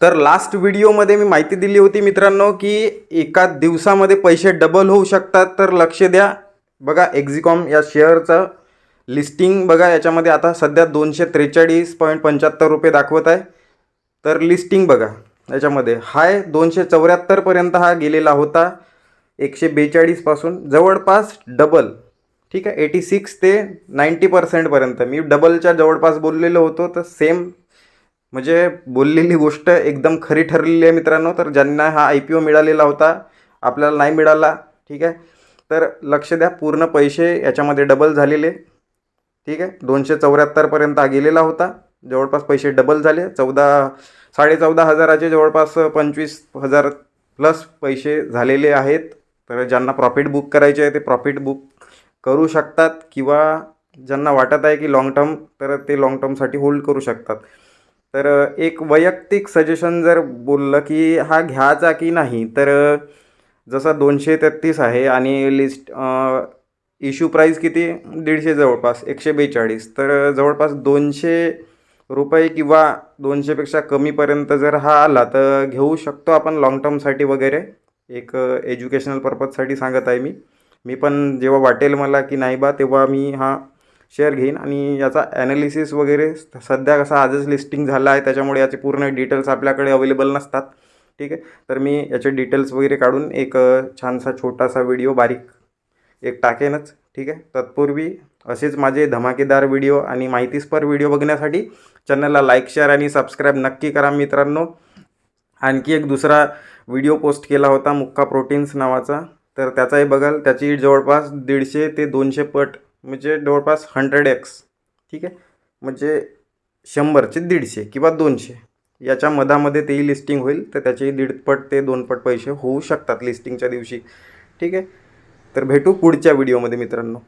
तर लास्ट व्हिडिओमध्ये मी माहिती दिली होती मित्रांनो की एका दिवसामध्ये पैसे डबल होऊ शकतात. तर लक्ष द्या. बघा एक्झिकॉम या शेअरचं लिस्टिंग बघा याच्यामध्ये आता सध्या दोनशे त्रेचाळीस पॉईंट पंच्याहत्तर रुपये दाखवत आहे. तर लिस्टिंग बघा याच्यामध्ये. हाय दोनशे चौऱ्याहत्तरपर्यंत हा गेलेला होता. एकशे बेचाळीसपासून जवळपास डबल ठीक आहे एटी सिक्स ते नाईंटी पर्सेंटपर्यंत मी डबलच्या जवळपास बोललेलो होतो तर सेम म्हणजे बोललेली गोष्ट एकदम खरी ठरलेली आहे मित्रांनो. तर ज्यांना हा आय पी ओ मिळालेला होता आपल्याला नाही मिळाला ठीक आहे. तर लक्ष द्या पूर्ण पैसे याच्यामध्ये डबल झालेले. ठीक आहे. दोनशे चौऱ्याहत्तरपर्यंत हा गेलेला होता. जवळपास पैसे डबल झाले. चौदा साडेचौदा हजाराचे जवळपास पंचवीस हजार प्लस पैसे झालेले आहेत. तर ज्यांना प्रॉफिट बुक करायचे आहे ते प्रॉफिट बुक करू शकतात किंवा ज्यांना वाटत आहे की लाँग टर्म तर ते लाँग टर्मसाठी होल्ड करू शकतात. तर एक वैयक्तिक सजेशन जर बोललं की हा घ्यायचा की नाही तर जसा दोनशे तेहतीस आहे आणि लिस्ट इश्यू प्राईस किती? दीडशे जवळपास एकशे बेचाळीस. तर जवळपास दोनशे रुपये किंवा दोनशेपेक्षा कमीपर्यंत जर हा आला तर घेऊ शकतो आपण लाँग टर्मसाठी वगैरे. एक एज्युकेशनल पर्पजसाठी सांगत आहे मी. मी पण जेव्हा वाटेल मला की नाही बा तेव्हा मी हा शेअर घेईन आणि याचा ॲनालिसिस वगैरे सध्या कसा आजच लिस्टिंग झाला आहे त्याच्यामुळे याचे पूर्ण डिटेल्स आपल्याकडे अवेलेबल नसतात. ठीक आहे? तर मी याचे डिटेल्स वगैरे काढून एक छानसा छोटासा व्हिडिओ बारीक एक टाकेनच. ठीक आहे? तत्पूर्वी असेच माझे धमाकेदार व्हिडिओ आणि माहितीस्पर व्हिडिओ बघण्यासाठी चॅनलला लाईक शेअर आणि सबस्क्राईब नक्की करा मित्रांनो. आणखी एक दुसरा व्हिडिओ पोस्ट केला होता मुक्का प्रोटीन्स नावाचा. तर त्याचाही बघाल. त्याची जवळपास दीडशे ते दोनशे पट म्हणजे जवळपास हंड्रेड एक्स ठीक आहे? म्हणजे शंभरचे दीडशे किंवा दोनशे. याच्या मधामध्ये तेही लिस्टिंग होईल तर त्याचे दीडपट ते दोनपट पैसे होऊ शकतात लिस्टिंगच्या दिवशी. ठीक आहे? तर भेटू पुढच्या व्हिडिओमध्ये मित्रांनो.